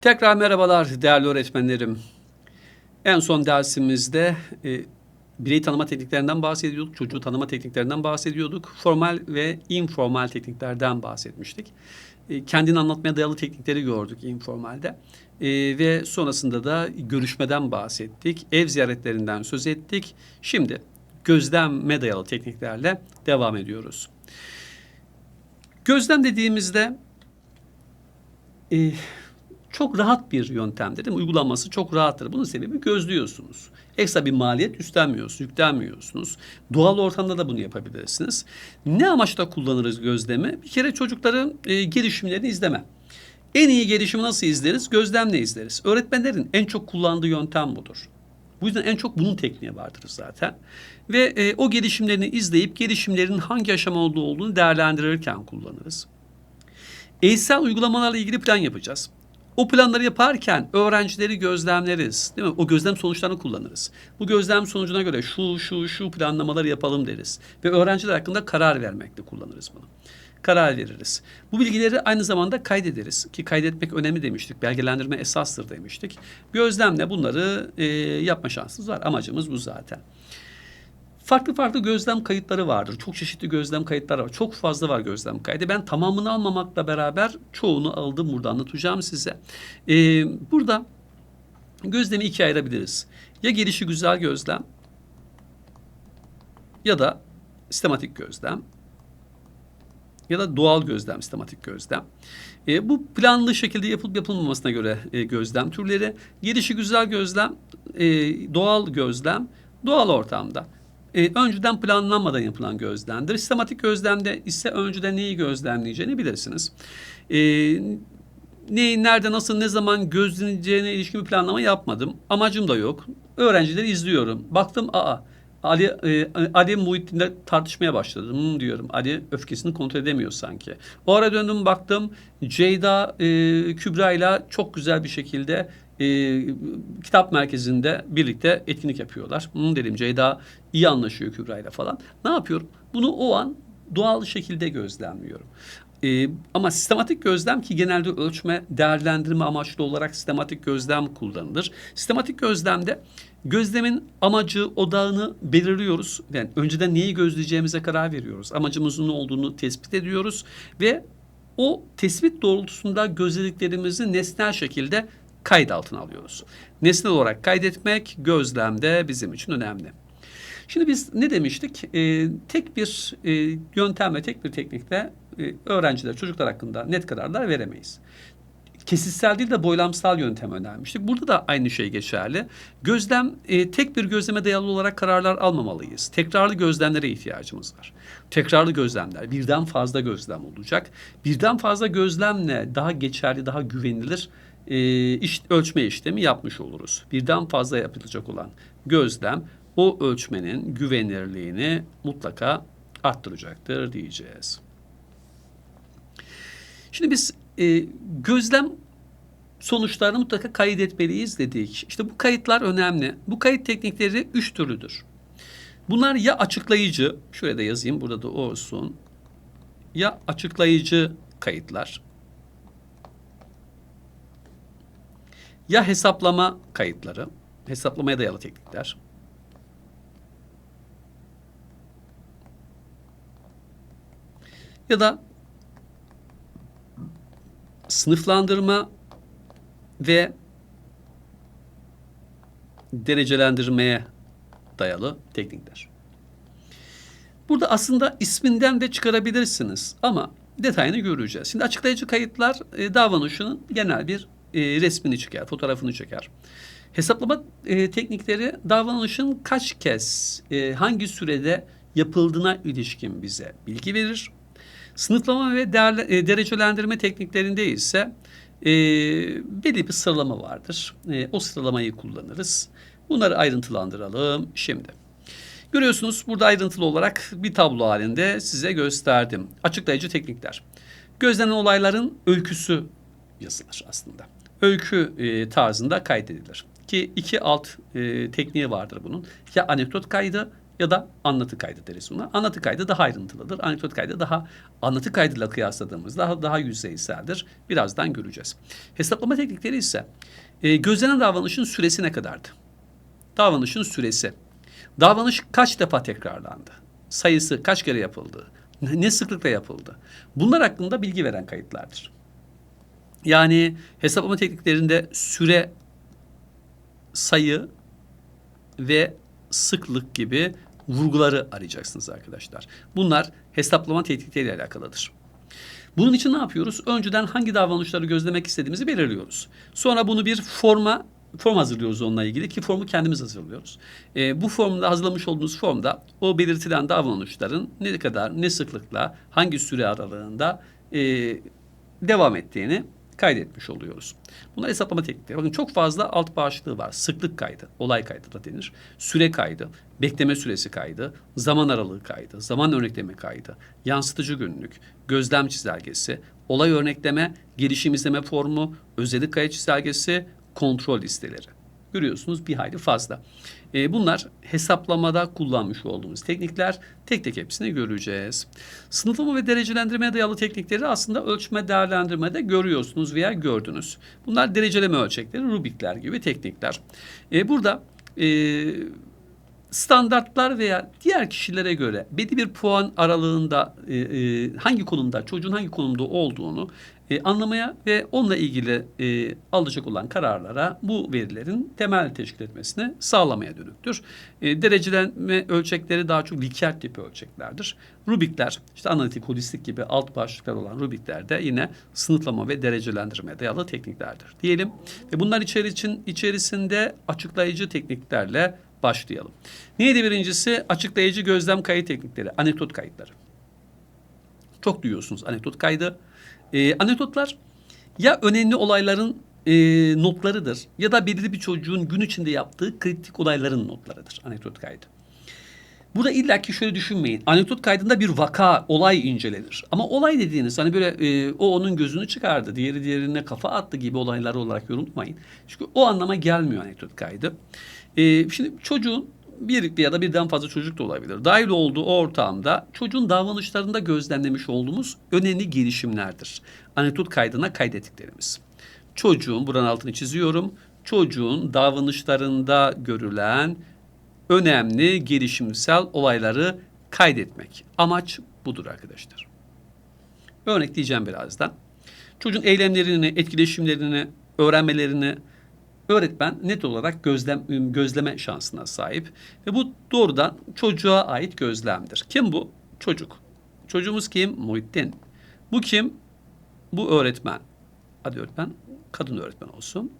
Tekrar merhabalar değerli öğretmenlerim. En son dersimizde e, birey tanıma tekniklerinden bahsediyorduk, çocuğu tanıma tekniklerinden bahsediyorduk, formal ve informal tekniklerden bahsetmiştik. E, kendini anlatmaya dayalı teknikleri gördük informalde E, ve sonrasında da görüşmeden bahsettik, ev ziyaretlerinden söz ettik. Şimdi gözleme dayalı tekniklerle devam ediyoruz. Gözlem dediğimizde e, çok rahat bir yöntemdir değil mi? Uygulanması çok rahattır. Bunun sebebi gözlüyorsunuz. Ekstra bir maliyet üstlenmiyorsunuz, yüklenmiyorsunuz. Doğal ortamda da bunu yapabilirsiniz. Ne amaçla kullanırız gözlemi? Bir kere çocukların e, gelişimlerini izleme. En iyi gelişimi nasıl izleriz? Gözlemle izleriz. Öğretmenlerin en çok kullandığı yöntem budur. Bu yüzden en çok bunun tekniği vardır zaten. Ve e, o gelişimlerini izleyip gelişimlerin hangi aşamada olduğunu değerlendirirken kullanırız. Eğitsel uygulamalarla ilgili plan yapacağız. O planları yaparken öğrencileri gözlemleriz. Değil mi? O gözlem sonuçlarını kullanırız. Bu gözlem sonucuna göre şu şu şu planlamaları yapalım deriz. Ve öğrenciler hakkında karar vermekle kullanırız bunu. Karar veririz. Bu bilgileri aynı zamanda kaydederiz. Ki kaydetmek önemli demiştik. Belgelendirme esastır demiştik. Gözlemle bunları e, yapma şansımız var. Amacımız bu zaten. Farklı farklı gözlem kayıtları vardır. Çok çeşitli gözlem kayıtları var. Çok fazla var gözlem kaydı. Ben tamamını almamakla beraber çoğunu aldım burada anlatacağım size. Ee, burada gözlemi ikiye ayırabiliriz. Ya gelişi güzel gözlem ya da sistematik gözlem ya da doğal gözlem, sistematik gözlem. E, bu planlı şekilde yapılıp yapılmamasına göre e, gözlem türleri. Gelişi güzel gözlem, e, doğal gözlem, doğal ortamda. E, önceden planlanmadan yapılan gözlemdir. Sistematik gözlemde ise önceden neyi gözlemleyeceğini bilirsiniz. E, neyi, nerede, nasıl, ne zaman gözleneceğine ilişkin bir planlama yapmadım. Amacım da yok. Öğrencileri izliyorum. Baktım aa Ali e, Ali Muhittin'le tartışmaya başladım hmm, diyorum. Ali öfkesini kontrol edemiyor sanki. O ara döndüm baktım Ceyda e, Kübra ile çok güzel bir şekilde e, kitap merkezinde birlikte etkinlik yapıyorlar. Hmm, dedim Ceyda iyi anlaşıyor Kübra ile falan. Ne yapıyorum? Bunu o an doğal şekilde gözlemliyorum. Ee, ama sistematik gözlem ki genelde ölçme, değerlendirme amaçlı olarak sistematik gözlem kullanılır. Sistematik gözlemde gözlemin amacı, odağını belirliyoruz. Yani önceden neyi gözleyeceğimize karar veriyoruz. Amacımızın ne olduğunu tespit ediyoruz ve o tespit doğrultusunda gözlediklerimizi nesnel şekilde kayıt altına alıyoruz. Nesnel olarak kaydetmek gözlemde bizim için önemli. Şimdi biz ne demiştik? Ee, tek bir e, yöntem ve tek bir teknikle e, öğrenciler, çocuklar hakkında net kararlar veremeyiz. Kesitsel değil de boylamsal yöntem önermiştik. Burada da aynı şey geçerli. Gözlem, e, tek bir gözleme dayalı olarak kararlar almamalıyız. Tekrarlı gözlemlere ihtiyacımız var. Tekrarlı gözlemler, birden fazla gözlem olacak. Birden fazla gözlemle daha geçerli, daha güvenilir e, iş, ölçme işlemi yapmış oluruz. Birden fazla yapılacak olan gözlem o ölçmenin güvenilirliğini mutlaka arttıracaktır diyeceğiz. Şimdi biz e, gözlem sonuçlarını mutlaka kaydetmeliyiz dedik. İşte bu kayıtlar önemli. Bu kayıt teknikleri üç türlüdür. Bunlar ya açıklayıcı, şuraya da yazayım burada da olsun. Ya açıklayıcı kayıtlar. Ya hesaplama kayıtları, hesaplamaya dayalı teknikler. Ya da sınıflandırma ve derecelendirmeye dayalı teknikler. Burada aslında isminden de çıkarabilirsiniz ama detayını göreceğiz. Şimdi açıklayıcı kayıtlar e, davranışının genel bir e, resmini çeker, fotoğrafını çeker. Hesaplama e, teknikleri davranışın kaç kez, e, hangi sürede yapıldığına ilişkin bize bilgi verir. Sınıflama ve değerle, e, derecelendirme tekniklerinde ise e, belli bir sıralama vardır. E, o sıralamayı kullanırız. Bunları ayrıntılandıralım şimdi. Görüyorsunuz burada ayrıntılı olarak bir tablo halinde size gösterdim. Açıklayıcı teknikler. Gözlenen olayların öyküsü yazılır aslında. Öykü e, tarzında kaydedilir. Ki iki alt e, tekniği vardır bunun. Ya anekdot kaydı ya da anlatı kaydı deriz buna. Anlatı kaydı daha ayrıntılıdır. Anekdot kaydı daha anlatı kaydıyla kıyasladığımızda daha, daha yüzeyseldir. Birazdan göreceğiz. Hesaplama teknikleri ise e, gözlenen davranışın süresi ne kadardı? Davranışın süresi. Davranış kaç defa tekrarlandı? Sayısı kaç kere yapıldı? Ne sıklıkla yapıldı? Bunlar hakkında bilgi veren kayıtlardır. Yani hesaplama tekniklerinde süre, sayı ve sıklık gibi vurguları arayacaksınız arkadaşlar. Bunlar hesaplama teknikleriyle alakalıdır. Bunun için ne yapıyoruz? Önceden hangi davranışları gözlemek istediğimizi belirliyoruz. Sonra bunu bir forma form hazırlıyoruz onunla ilgili ki formu kendimiz hazırlıyoruz. Ee, bu formda hazırlamış olduğumuz formda o belirtilen davranışların ne kadar, ne sıklıkla, hangi süre aralığında e, devam ettiğini kaydetmiş oluyoruz. Bunlar hesaplama teknikleri. Bakın çok fazla alt başlığı var. Sıklık kaydı, olay kaydı da denir. Süre kaydı, bekleme süresi kaydı, zaman aralığı kaydı, zaman örnekleme kaydı, yansıtıcı günlük, gözlem çizelgesi, olay örnekleme, gelişim izleme formu, özellik kayıt çizelgesi, kontrol listeleri. Görüyorsunuz bir hayli fazla. Ee, bunlar hesaplamada kullanmış olduğumuz teknikler. Tek tek hepsini göreceğiz. Sınıflama ve derecelendirmeye dayalı teknikleri aslında ölçme değerlendirmede görüyorsunuz veya gördünüz. Bunlar dereceleme ölçekleri, Rubikler gibi teknikler. Ee, burada e, standartlar veya diğer kişilere göre belli bir puan aralığında e, e, hangi konumda çocuğun hangi konumda olduğunu e, anlamaya ve onunla ilgili e, alacak olan kararlara bu verilerin temel teşkil etmesini sağlamaya dönüktür. E, derecelenme ölçekleri daha çok Likert tipi ölçeklerdir. Rubikler, işte analitik, holistik gibi alt başlıklar olan Rubikler de yine sınıflama ve derecelendirmeye dayalı tekniklerdir diyelim. Ve bunlar içeri için içerisinde açıklayıcı tekniklerle başlayalım. Neydi birincisi? Açıklayıcı gözlem kayıt teknikleri, anekdot kayıtları. Çok duyuyorsunuz anekdot kaydı. Ee, anekdotlar ya önemli olayların e, notlarıdır ya da belirli bir çocuğun gün içinde yaptığı kritik olayların notlarıdır anekdot kaydı. Burada illaki şöyle düşünmeyin. Anekdot kaydında bir vaka, olay incelenir. Ama olay dediğiniz hani böyle e, o onun gözünü çıkardı, diğeri diğerine kafa attı gibi olaylar olarak yorumlamayın. Çünkü o anlama gelmiyor anekdot kaydı. E, şimdi çocuğun bir ya da birden fazla çocuk da olabilir. Dahil olduğu ortamda çocuğun davranışlarında gözlemlemiş olduğumuz önemli gelişimlerdir. Anekdot kaydına kaydettiklerimiz. Çocuğun, buranın altını çiziyorum, çocuğun davranışlarında görülen önemli gelişimsel olayları kaydetmek. Amaç budur arkadaşlar. Örnekleyeceğim birazdan. Çocuğun eylemlerini, etkileşimlerini, öğrenmelerini öğretmen net olarak gözlem gözleme şansına sahip ve bu doğrudan çocuğa ait gözlemdir. Kim bu? Çocuk. Çocuğumuz kim? Muhittin. Bu kim? Bu öğretmen. Hadi öğretmen, kadın öğretmen olsun.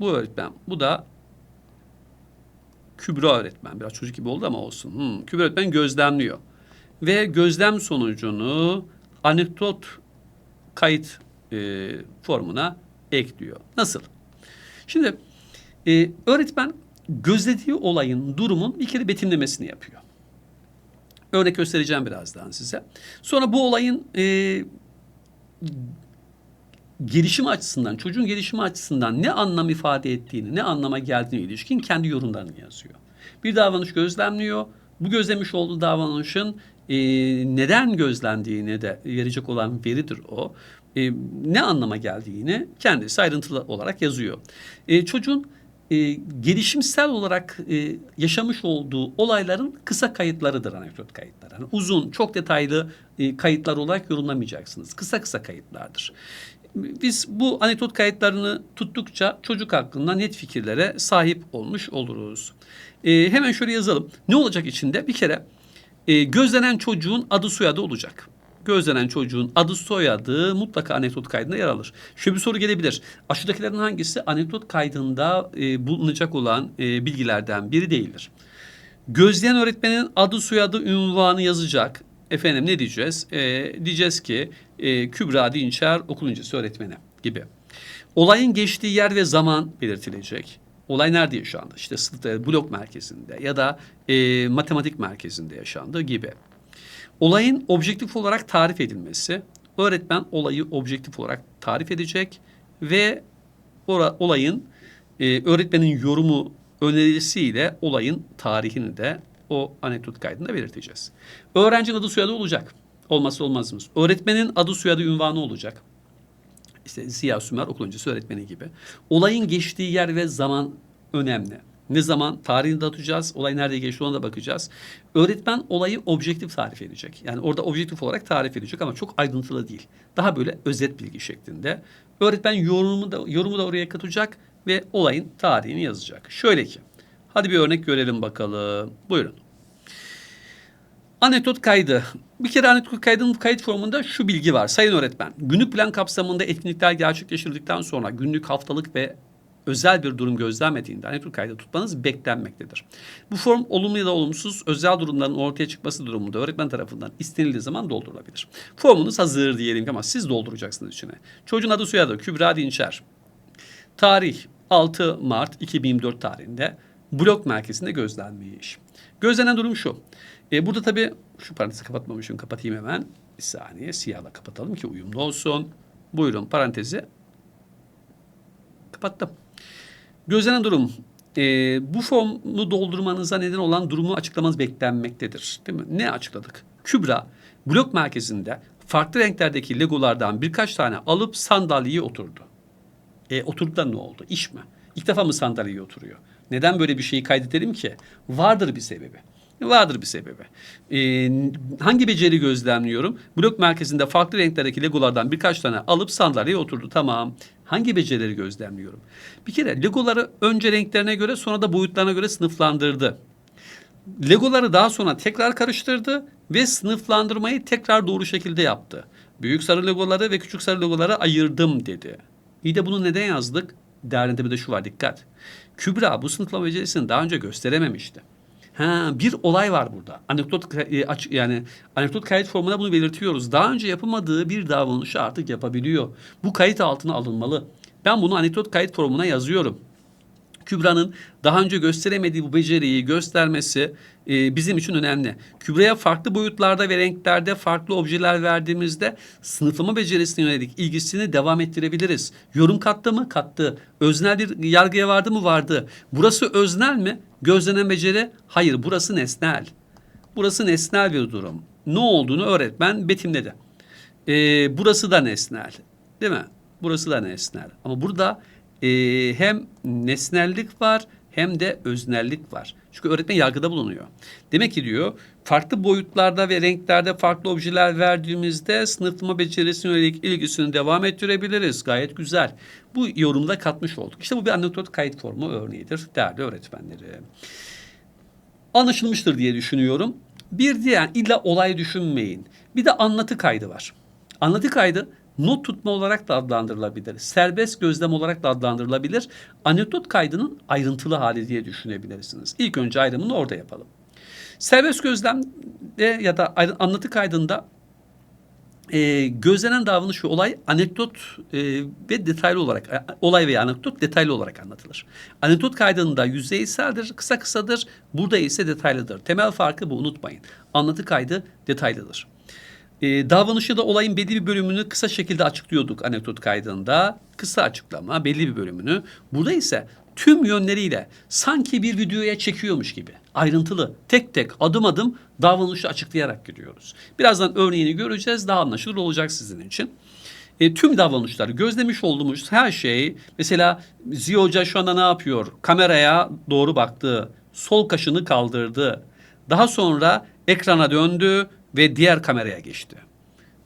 Bu öğretmen. Bu da Kübra öğretmen. Biraz çocuk gibi oldu ama olsun. Hmm. Kübra öğretmen gözlemliyor. Ve gözlem sonucunu anekdot kayıt e, formuna ekliyor. Nasıl? Şimdi e, öğretmen gözlediği olayın, durumun bir kere betimlemesini yapıyor. Örnek göstereceğim birazdan size. Sonra bu olayın e, gelişim açısından, çocuğun gelişimi açısından ne anlam ifade ettiğini, ne anlama geldiğine ilişkin kendi yorumlarını yazıyor. Bir davranış gözlemliyor. Bu gözlemiş olduğu davranışın e, neden gözlendiğini de verecek olan veridir o. E, ne anlama geldiğini kendisi ayrıntılı olarak yazıyor. E, çocuğun e, gelişimsel olarak e, yaşamış olduğu olayların kısa kayıtlarıdır anekdot kayıtları. Yani uzun, çok detaylı e, kayıtlar olarak yorumlamayacaksınız. Kısa kısa kayıtlardır. Biz bu anekdot kayıtlarını tuttukça çocuk hakkında net fikirlere sahip olmuş oluruz. E, hemen şöyle yazalım. Ne olacak içinde? Bir kere e, gözlenen çocuğun adı soyadı olacak. Gözlenen çocuğun adı soyadı mutlaka anekdot kaydında yer alır. Şöyle bir soru gelebilir. Aşağıdakilerin hangisi anekdot kaydında e, bulunacak olan e, bilgilerden biri değildir? Gözleyen öğretmenin adı soyadı ünvanı yazacak. Efendim ne diyeceğiz? E, diyeceğiz ki e, Kübra Dinçer okul öncesi öğretmeni gibi. Olayın geçtiği yer ve zaman belirtilecek. Olay nerede yaşandı? İşte blok merkezinde ya da e, matematik merkezinde yaşandı gibi. Olayın objektif olarak tarif edilmesi. Öğretmen olayı objektif olarak tarif edecek ve olayın e, öğretmenin yorumu önerisiyle olayın tarihini de o anekdot kaydında belirteceğiz. Öğrencinin adı soyadı olacak. Olmazsa olmazımız. Öğretmenin adı soyadı ünvanı olacak. İşte Ziya Sümer okul öncesi öğretmeni gibi. Olayın geçtiği yer ve zaman önemli. Ne zaman tarihini de atacağız, olay nerede geçti ona da bakacağız. Öğretmen olayı objektif tarif edecek. Yani orada objektif olarak tarif edecek ama çok ayrıntılı değil. Daha böyle özet bilgi şeklinde. Öğretmen yorumu da, yorumu da oraya katacak ve olayın tarihini yazacak. Şöyle ki, hadi bir örnek görelim bakalım. Buyurun. Anekdot kaydı. Bir kere anekdot kaydının kayıt formunda şu bilgi var. Sayın öğretmen, günlük plan kapsamında etkinlikler gerçekleştirdikten sonra günlük, haftalık ve özel bir durum gözlenmediğinde anekdot kaydı tutmanız beklenmektedir. Bu form olumlu ya da olumsuz özel durumların ortaya çıkması durumunda öğretmen tarafından istenildiği zaman doldurulabilir. Formunuz hazır diyelim ama siz dolduracaksınız içine. Çocuğun adı soyadı Kübra Dinçer. Tarih 6 Mart 2024 tarihinde blok merkezinde gözlenmiş. Gözlenen durum şu. E, burada tabii şu parantezi kapatmamışım. Kapatayım hemen. Bir saniye siyahla kapatalım ki uyumlu olsun. Buyurun parantezi kapattım. Gözlenen durum. E, bu formu doldurmanıza neden olan durumu açıklamanız beklenmektedir. Değil mi? Ne açıkladık? Kübra blok merkezinde farklı renklerdeki legolardan birkaç tane alıp sandalyeye oturdu. E, oturup da ne oldu? İş mi? İlk defa mı sandalyeye oturuyor? Neden böyle bir şeyi kaydedelim ki? Vardır bir sebebi. Vardır bir sebebi. Ee, hangi beceri gözlemliyorum? Blok merkezinde farklı renklerdeki legolardan birkaç tane alıp sandalyeye oturdu. Tamam. Hangi becerileri gözlemliyorum? Bir kere legoları önce renklerine göre sonra da boyutlarına göre sınıflandırdı. Legoları daha sonra tekrar karıştırdı ve sınıflandırmayı tekrar doğru şekilde yaptı. Büyük sarı legoları ve küçük sarı legoları ayırdım dedi. İyi de bunu neden yazdık? Değerlendirmede şu var dikkat. Kübra bu sınıflama becerisini daha önce gösterememişti. Ha, bir olay var burada. Anekdot e, yani anekdot kayıt formuna bunu belirtiyoruz. Daha önce yapamadığı bir davranışı artık yapabiliyor. Bu kayıt altına alınmalı. Ben bunu anekdot kayıt formuna yazıyorum. Kübra'nın daha önce gösteremediği bu beceriyi göstermesi e, bizim için önemli. Kübra'ya farklı boyutlarda ve renklerde farklı objeler verdiğimizde sınıflama becerisine yönelik ilgisini devam ettirebiliriz. Yorum kattı mı? Kattı. Öznel bir yargıya vardı mı? Vardı. Burası öznel mi? Gözlenen beceri? Hayır, burası nesnel. Burası nesnel bir durum. Ne olduğunu öğretmen betimledi. E, burası da nesnel. Değil mi? Burası da nesnel. Ama burada e, hem nesnellik var hem de öznellik var. Çünkü öğretmen yargıda bulunuyor. Demek ki diyor farklı boyutlarda ve renklerde farklı objeler verdiğimizde sınıflama becerisine yönelik ilgisini devam ettirebiliriz. Gayet güzel. Bu yorumda katmış olduk. İşte bu bir anekdot kayıt formu örneğidir değerli öğretmenleri. Anlaşılmıştır diye düşünüyorum. Bir diğer illa olay düşünmeyin. Bir de anlatı kaydı var. Anlatı kaydı not tutma olarak da adlandırılabilir. Serbest gözlem olarak da adlandırılabilir. Anekdot kaydının ayrıntılı hali diye düşünebilirsiniz. İlk önce ayrımını orada yapalım. Serbest gözlemde ya da anlatı kaydında e, gözlenen davranış ve olay anekdot e, ve detaylı olarak e, olay veya anekdot detaylı olarak anlatılır. Anekdot kaydında yüzeyseldir, kısa kısadır. Burada ise detaylıdır. Temel farkı bu unutmayın. Anlatı kaydı detaylıdır. E, davranışı da olayın belli bir bölümünü kısa şekilde açıklıyorduk anekdot kaydında. Kısa açıklama belli bir bölümünü. Burada ise tüm yönleriyle sanki bir videoya çekiyormuş gibi ayrıntılı tek tek adım adım davranışı açıklayarak gidiyoruz. Birazdan örneğini göreceğiz daha anlaşılır olacak sizin için. E, tüm davranışları gözlemiş olduğumuz her şey mesela Ziya Hoca şu anda ne yapıyor? Kameraya doğru baktı, sol kaşını kaldırdı. Daha sonra ekrana döndü ve diğer kameraya geçti.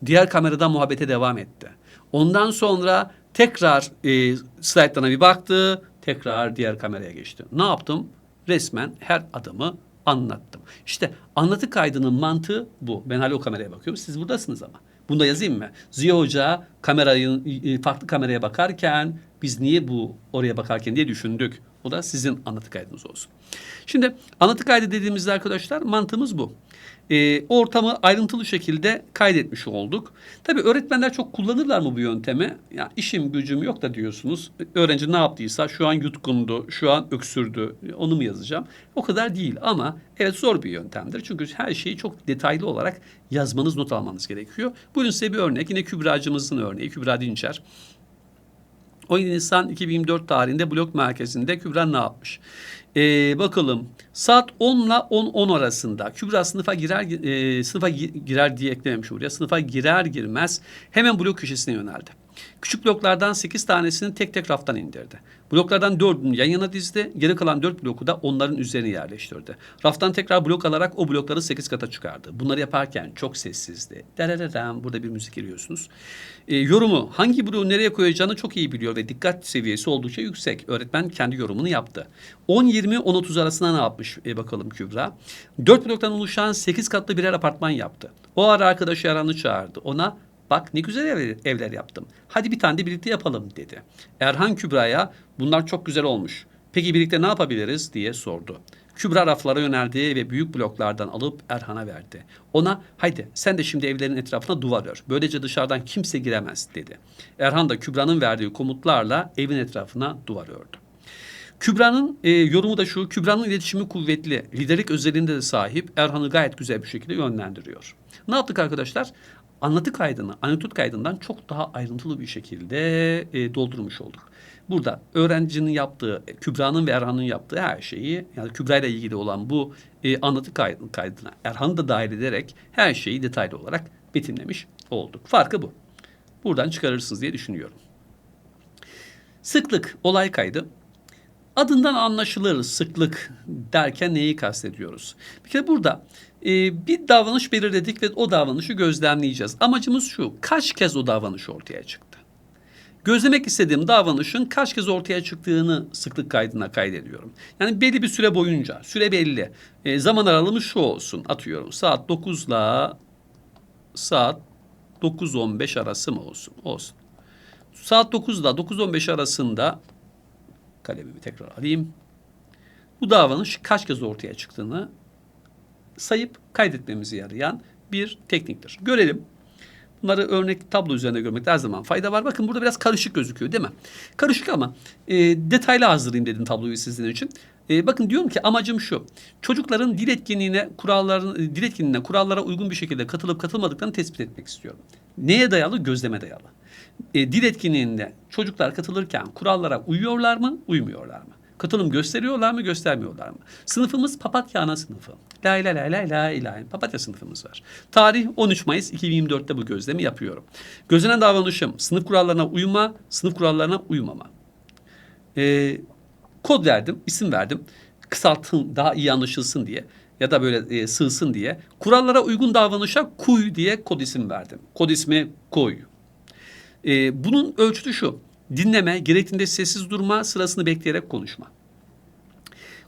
Diğer kameradan muhabbete devam etti. Ondan sonra tekrar e, slaytlarına bir baktı, tekrar diğer kameraya geçti. Ne yaptım? Resmen her adımı anlattım. İşte anlatı kaydının mantığı bu. Ben hala o kameraya bakıyorum. Siz buradasınız ama. Bunu da yazayım mı? Ziya Hoca kamerayı e, farklı kameraya bakarken biz niye bu oraya bakarken diye düşündük. O da sizin anlatı kaydınız olsun. Şimdi anlatı kaydı dediğimizde arkadaşlar mantığımız bu e, ortamı ayrıntılı şekilde kaydetmiş olduk. Tabii öğretmenler çok kullanırlar mı bu yöntemi? Ya işim gücüm yok da diyorsunuz. Öğrenci ne yaptıysa şu an yutkundu, şu an öksürdü. Onu mu yazacağım? O kadar değil ama evet zor bir yöntemdir. Çünkü her şeyi çok detaylı olarak yazmanız, not almanız gerekiyor. Buyurun size bir örnek. Yine Kübra'cımızın örneği. Kübra Dinçer. 17 Nisan 2024 tarihinde blok merkezinde Kübra ne yapmış? Ee, bakalım saat 10 ile 10 10 arasında Kübra sınıfa girer e, sınıfa gi- girer diye eklememiş buraya. Sınıfa girer girmez hemen blok köşesine yöneldi. Küçük bloklardan 8 tanesini tek tek raftan indirdi. Bloklardan 4'ünü yan yana dizdi. Geri kalan 4 bloku da onların üzerine yerleştirdi. Raftan tekrar blok alarak o blokları 8 kata çıkardı. Bunları yaparken çok sessizdi. Dererem burada bir müzik giriyorsunuz. E, yorumu hangi bloğu nereye koyacağını çok iyi biliyor ve dikkat seviyesi oldukça yüksek. Öğretmen kendi yorumunu yaptı. 10-20-10-30 arasında ne yapmış e, bakalım Kübra. 4 bloktan oluşan 8 katlı birer apartman yaptı. O ara arkadaşı Erhan'ı çağırdı. Ona Bak ne güzel evler, evler yaptım. Hadi bir tane de birlikte yapalım dedi. Erhan Kübra'ya bunlar çok güzel olmuş. Peki birlikte ne yapabiliriz diye sordu. Kübra raflara yöneldi ve büyük bloklardan alıp Erhan'a verdi. Ona haydi sen de şimdi evlerin etrafına duvar ör. Böylece dışarıdan kimse giremez dedi. Erhan da Kübra'nın verdiği komutlarla evin etrafına duvar ördü. Kübra'nın e, yorumu da şu. Kübra'nın iletişimi kuvvetli. Liderlik özelliğinde de sahip. Erhan'ı gayet güzel bir şekilde yönlendiriyor. Ne yaptık arkadaşlar? Anlatı kaydını, anekdot kaydından çok daha ayrıntılı bir şekilde e, doldurmuş olduk. Burada öğrencinin yaptığı, Kübra'nın ve Erhan'ın yaptığı her şeyi, yani Kübra ile ilgili olan bu e, anlatı kaydına Erhan'ı da dahil ederek her şeyi detaylı olarak betimlemiş olduk. Farkı bu. Buradan çıkarırsınız diye düşünüyorum. Sıklık, olay kaydı. Adından anlaşılır sıklık derken neyi kastediyoruz? Bir kere burada e, bir davranış belirledik ve o davranışı gözlemleyeceğiz. Amacımız şu, kaç kez o davranış ortaya çıktı? Gözlemek istediğim davranışın kaç kez ortaya çıktığını sıklık kaydına kaydediyorum. Yani belli bir süre boyunca, süre belli. E, zaman aralığımız şu olsun, atıyorum. Saat 9 ile saat 9.15 arası mı olsun? Olsun. Saat 9 ile 9.15 arasında kalemimi tekrar alayım. Bu davranış kaç kez ortaya çıktığını sayıp kaydetmemizi yarayan bir tekniktir. Görelim. Bunları örnek tablo üzerinde görmekte her zaman fayda var. Bakın burada biraz karışık gözüküyor değil mi? Karışık ama e, detaylı hazırlayayım dedim tabloyu sizin için. E, bakın diyorum ki amacım şu. Çocukların dil etkinliğine kuralların dil etkinliğine kurallara uygun bir şekilde katılıp katılmadıklarını tespit etmek istiyorum. Neye dayalı? Gözleme dayalı. E, dil etkinliğinde çocuklar katılırken kurallara uyuyorlar mı, uymuyorlar mı? Katılım gösteriyorlar mı, göstermiyorlar mı? Sınıfımız papatya ana sınıfı. La la la la la la papatya sınıfımız var. Tarih 13 Mayıs 2024'te bu gözlemi yapıyorum. Gözlenen davranışım sınıf kurallarına uyma, sınıf kurallarına uymama. Ee, kod verdim, isim verdim. Kısaltın daha iyi anlaşılsın diye ya da böyle e, sığsın diye. Kurallara uygun davranışa kuy diye kod isim verdim. Kod ismi koy. Ee, bunun ölçütü şu. Dinleme, gerektiğinde sessiz durma, sırasını bekleyerek konuşma.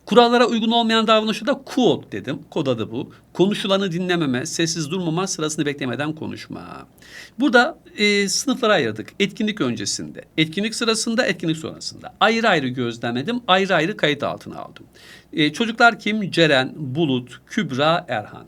Kurallara uygun olmayan davranışı da kod dedim. Kod adı bu. Konuşulanı dinlememe, sessiz durmama, sırasını beklemeden konuşma. Burada e, sınıflara ayırdık. Etkinlik öncesinde, etkinlik sırasında, etkinlik sonrasında. Ayrı ayrı gözlemledim, ayrı ayrı kayıt altına aldım. E, çocuklar kim? Ceren, Bulut, Kübra, Erhan.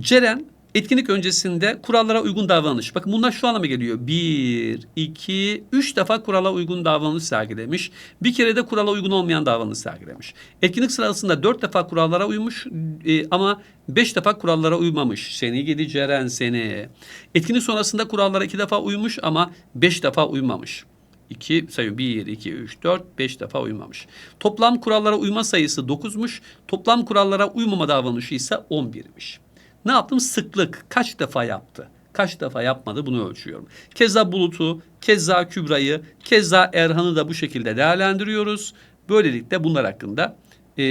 Ceren Etkinlik öncesinde kurallara uygun davranış. Bakın bunlar şu anlama geliyor. Bir, iki, üç defa kurala uygun davranış sergilemiş. Bir kere de kurala uygun olmayan davranış sergilemiş. Etkinlik sırasında dört defa kurallara uymuş e, ama beş defa kurallara uymamış. Seni gidi Ceren seni. Etkinlik sonrasında kurallara iki defa uymuş ama beş defa uymamış. 2 sayı 1, 2, 3, 4, 5 defa uymamış. Toplam kurallara uyma sayısı 9'muş. Toplam kurallara uymama davranışı ise 11'miş. Ne yaptım? Sıklık. Kaç defa yaptı? Kaç defa yapmadı bunu ölçüyorum. Keza Bulut'u, keza Kübra'yı, keza Erhan'ı da bu şekilde değerlendiriyoruz. Böylelikle bunlar hakkında e,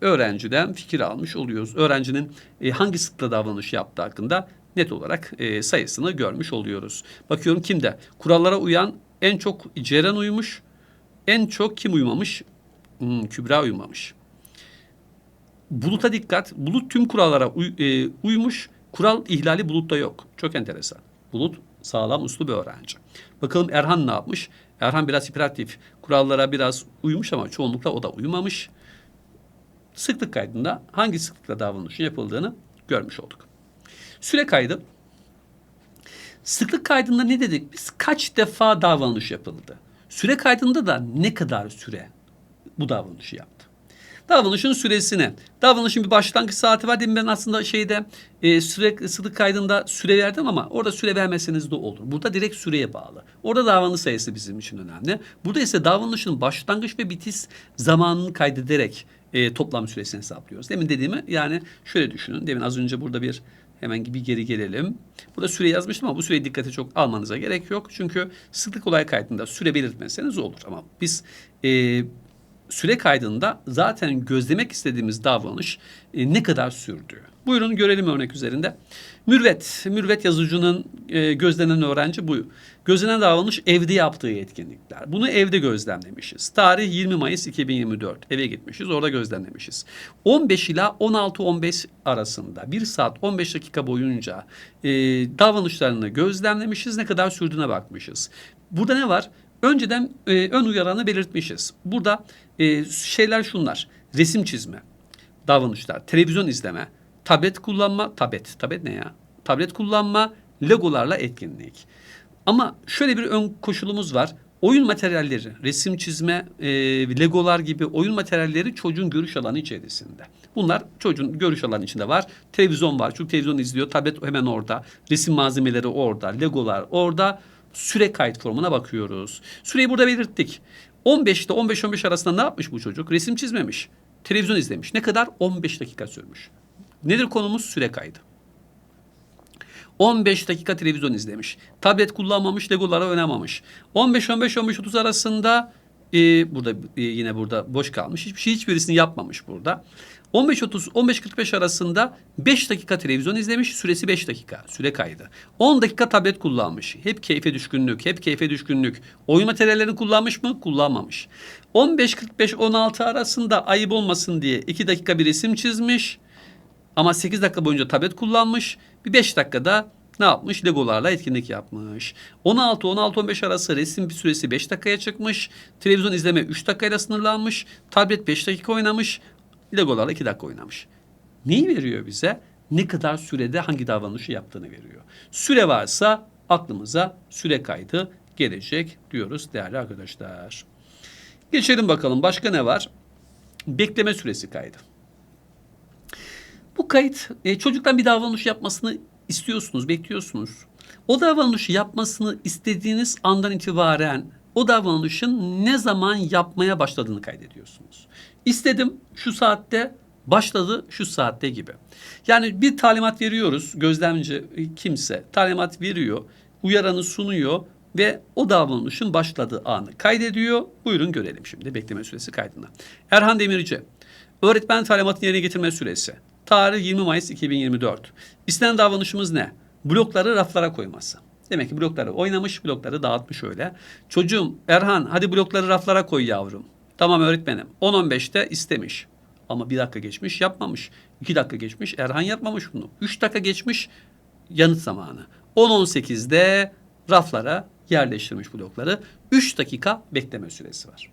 öğrenciden fikir almış oluyoruz. Öğrencinin e, hangi sıkla davranış yaptığı hakkında net olarak e, sayısını görmüş oluyoruz. Bakıyorum kimde? Kurallara uyan en çok Ceren uymuş, en çok kim uymamış? Hmm, Kübra uymamış. Bulut'a dikkat. Bulut tüm kurallara uy, e, uymuş. Kural ihlali Bulut'ta yok. Çok enteresan. Bulut sağlam uslu bir öğrenci. Bakalım Erhan ne yapmış? Erhan biraz hiperaktif. Kurallara biraz uymuş ama çoğunlukla o da uyumamış. Sıklık kaydında hangi sıklıkla davranışın yapıldığını görmüş olduk. Süre kaydı. Sıklık kaydında ne dedik? Biz kaç defa davranış yapıldı? Süre kaydında da ne kadar süre bu davranışı yaptı? Davranışın süresini. Davranışın bir başlangıç saati var. Demin ben aslında şeyde e, süre sıdık kaydında süre verdim ama orada süre vermeseniz de olur. Burada direkt süreye bağlı. Orada davranış sayısı bizim için önemli. Burada ise davranışın başlangıç ve bitiş zamanını kaydederek e, toplam süresini hesaplıyoruz. Demin dediğimi yani şöyle düşünün. Demin az önce burada bir hemen bir geri gelelim. Burada süre yazmıştım ama bu süreyi dikkate çok almanıza gerek yok. Çünkü sıklık olay kaydında süre belirtmeseniz olur. Ama biz e, süre kaydında zaten gözlemek istediğimiz davranış e, ne kadar sürdüğü. Buyurun görelim örnek üzerinde. Mürvet, mürvet yazıcının e, gözlenen öğrenci bu. Gözlenen davranış evde yaptığı etkinlikler. Bunu evde gözlemlemişiz. Tarih 20 Mayıs 2024. Eve gitmişiz, orada gözlemlemişiz. 15 ila 16-15 arasında 1 saat 15 dakika boyunca e, davranışlarını gözlemlemişiz. Ne kadar sürdüğüne bakmışız. Burada ne var? Önceden e, ön uyaranı belirtmişiz. Burada e, şeyler şunlar. Resim çizme, davranışlar, televizyon izleme, tablet kullanma, tablet, tablet ne ya? Tablet kullanma, legolarla etkinlik. Ama şöyle bir ön koşulumuz var. Oyun materyalleri, resim çizme, e, legolar gibi oyun materyalleri çocuğun görüş alanı içerisinde. Bunlar çocuğun görüş alanı içinde var. Televizyon var. Çocuk televizyon izliyor. Tablet hemen orada. Resim malzemeleri orada. Legolar orada. Süre kayıt formuna bakıyoruz. Süreyi burada belirttik. 15 ile 15-15 arasında ne yapmış bu çocuk? Resim çizmemiş. Televizyon izlemiş. Ne kadar? 15 dakika sürmüş. Nedir konumuz? Süre kaydı. 15 dakika televizyon izlemiş. Tablet kullanmamış, legolara oynamamış. 15-15-15-30 arasında e, burada e, yine burada boş kalmış. Hiçbir şey hiçbirisini yapmamış burada. 15-30 15-45 arasında 5 dakika televizyon izlemiş. Süresi 5 dakika. Süre kaydı. 10 dakika tablet kullanmış. Hep keyfe düşkünlük, hep keyfe düşkünlük. Oyun materyallerini kullanmış mı? Kullanmamış. 15-45-16 arasında ayıp olmasın diye 2 dakika bir resim çizmiş. Ama 8 dakika boyunca tablet kullanmış. Bir 5 dakikada ne yapmış? Legolarla etkinlik yapmış. 16-16-15 arası resim bir süresi 5 dakikaya çıkmış. Televizyon izleme 3 dakikayla sınırlanmış. Tablet 5 dakika oynamış. Legolarla 2 dakika oynamış. Neyi veriyor bize? Ne kadar sürede hangi davranışı yaptığını veriyor. Süre varsa aklımıza süre kaydı gelecek diyoruz değerli arkadaşlar. Geçelim bakalım başka ne var? Bekleme süresi kaydı. Bu kayıt e, çocuktan bir davranış yapmasını istiyorsunuz, bekliyorsunuz. O davranışı yapmasını istediğiniz andan itibaren o davranışın ne zaman yapmaya başladığını kaydediyorsunuz. İstedim şu saatte başladı şu saatte gibi. Yani bir talimat veriyoruz gözlemci kimse talimat veriyor uyaranı sunuyor ve o davranışın başladığı anı kaydediyor. Buyurun görelim şimdi bekleme süresi kaydına. Erhan Demirci öğretmen talimatını yerine getirme süresi. Tarih 20 Mayıs 2024. İstenen davranışımız ne? Blokları raflara koyması. Demek ki blokları oynamış, blokları dağıtmış öyle. Çocuğum Erhan hadi blokları raflara koy yavrum. Tamam öğretmenim. 10-15'te istemiş. Ama bir dakika geçmiş yapmamış. İki dakika geçmiş Erhan yapmamış bunu. Üç dakika geçmiş yanıt zamanı. 10-18'de raflara yerleştirmiş blokları. Üç dakika bekleme süresi var.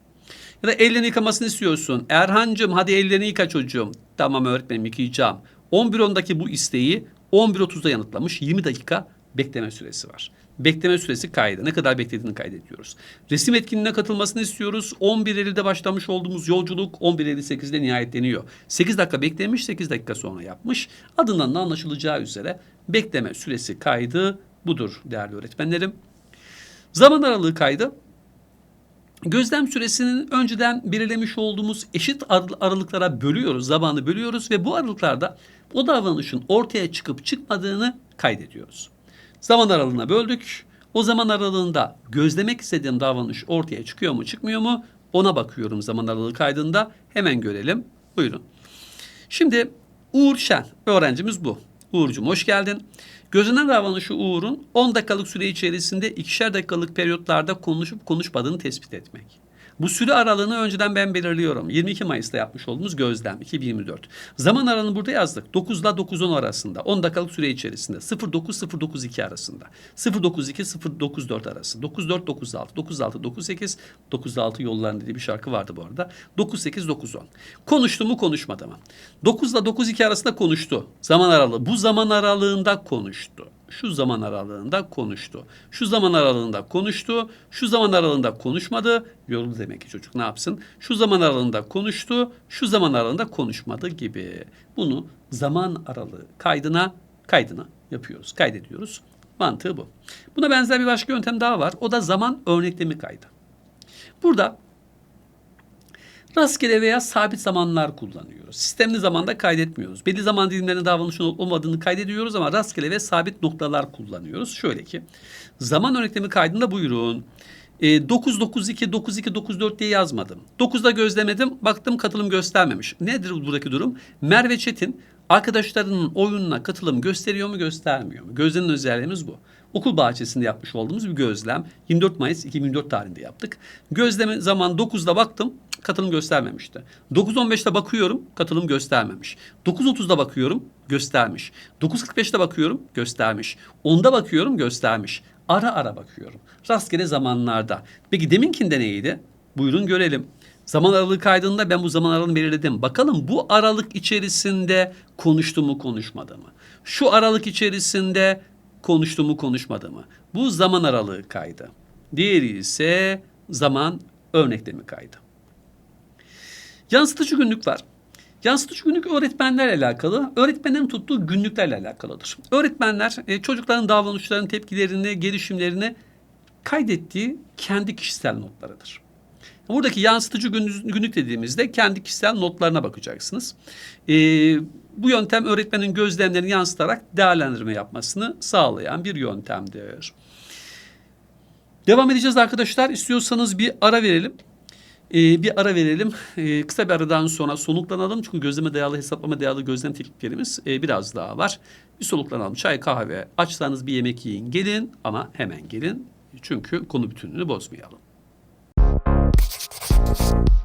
Ya da ellerini yıkamasını istiyorsun. Erhancığım hadi ellerini yıka çocuğum. Tamam öğretmenim yıkayacağım. 11.10'daki bu isteği 11.30'da yanıtlamış. 20 dakika bekleme süresi var. Bekleme süresi kaydı. Ne kadar beklediğini kaydediyoruz. Resim etkinliğine katılmasını istiyoruz. 11.50'de başlamış olduğumuz yolculuk 11.58'de nihayetleniyor. 8 dakika beklemiş, 8 dakika sonra yapmış. Adından da anlaşılacağı üzere bekleme süresi kaydı budur değerli öğretmenlerim. Zaman aralığı kaydı Gözlem süresinin önceden belirlemiş olduğumuz eşit aralıklara bölüyoruz, zamanı bölüyoruz ve bu aralıklarda o davranışın ortaya çıkıp çıkmadığını kaydediyoruz. Zaman aralığına böldük. O zaman aralığında gözlemek istediğim davranış ortaya çıkıyor mu, çıkmıyor mu? Ona bakıyorum zaman aralığı kaydında. Hemen görelim. Buyurun. Şimdi Uğur Şen öğrencimiz bu. Uğur'cum hoş geldin. Gözünden davranışı Uğur'un 10 dakikalık süre içerisinde ikişer dakikalık periyotlarda konuşup konuşmadığını tespit etmek. Bu süre aralığını önceden ben belirliyorum. 22 Mayıs'ta yapmış olduğumuz gözlem 2024. Zaman aralığını burada yazdık. 9 ile 9-10 arasında. 10 dakikalık süre içerisinde. 09-092 arasında. 092-094 arası. 94-96, 96-98, 96 yolların dediği bir şarkı vardı bu arada. 98-910. Konuştu mu konuşmadı mı? 9 ile 92 arasında konuştu. Zaman aralığı. Bu zaman aralığında konuştu. Şu zaman aralığında konuştu. Şu zaman aralığında konuştu. Şu zaman aralığında konuşmadı. Yoruldu demek ki çocuk ne yapsın? Şu zaman aralığında konuştu. Şu zaman aralığında konuşmadı gibi. Bunu zaman aralığı kaydına kaydına yapıyoruz. Kaydediyoruz. Mantığı bu. Buna benzer bir başka yöntem daha var. O da zaman örneklemi kaydı. Burada rastgele veya sabit zamanlar kullanıyoruz. Sistemli zamanda kaydetmiyoruz. Belli zaman dilimlerinde davranışın olup olmadığını kaydediyoruz ama rastgele ve sabit noktalar kullanıyoruz. Şöyle ki zaman örneklemi kaydında buyurun. E, 992 92 94 diye yazmadım. 9'da gözlemedim. Baktım katılım göstermemiş. Nedir buradaki durum? Merve Çetin arkadaşlarının oyununa katılım gösteriyor mu göstermiyor mu? Gözlemin özelliğimiz bu. Okul bahçesinde yapmış olduğumuz bir gözlem. 24 Mayıs 2024 tarihinde yaptık. Gözleme zaman 9'da baktım katılım göstermemişti. 9.15'te bakıyorum katılım göstermemiş. 9.30'da bakıyorum göstermiş. 9.45'te bakıyorum göstermiş. 10'da bakıyorum göstermiş. Ara ara bakıyorum. Rastgele zamanlarda. Peki deminkinde neydi? Buyurun görelim. Zaman aralığı kaydında ben bu zaman aralığını belirledim. Bakalım bu aralık içerisinde konuştu mu konuşmadı mı? Şu aralık içerisinde konuştu mu konuşmadı mı? Bu zaman aralığı kaydı. Diğeri ise zaman örneklemi kaydı. Yansıtıcı günlük var. Yansıtıcı günlük öğretmenlerle alakalı, öğretmenlerin tuttuğu günlüklerle alakalıdır. Öğretmenler e, çocukların davranışlarını, tepkilerini, gelişimlerini kaydettiği kendi kişisel notlarıdır. Buradaki yansıtıcı gün- günlük dediğimizde kendi kişisel notlarına bakacaksınız. E, bu yöntem öğretmenin gözlemlerini yansıtarak değerlendirme yapmasını sağlayan bir yöntemdir. Devam edeceğiz arkadaşlar. İstiyorsanız bir ara verelim. Ee, bir ara verelim. Ee, kısa bir aradan sonra soluklanalım. Çünkü gözleme dayalı, hesaplama dayalı gözlem tekniklerimiz e, biraz daha var. Bir soluklanalım. Çay, kahve, açsanız bir yemek yiyin. Gelin ama hemen gelin. Çünkü konu bütünlüğünü bozmayalım. you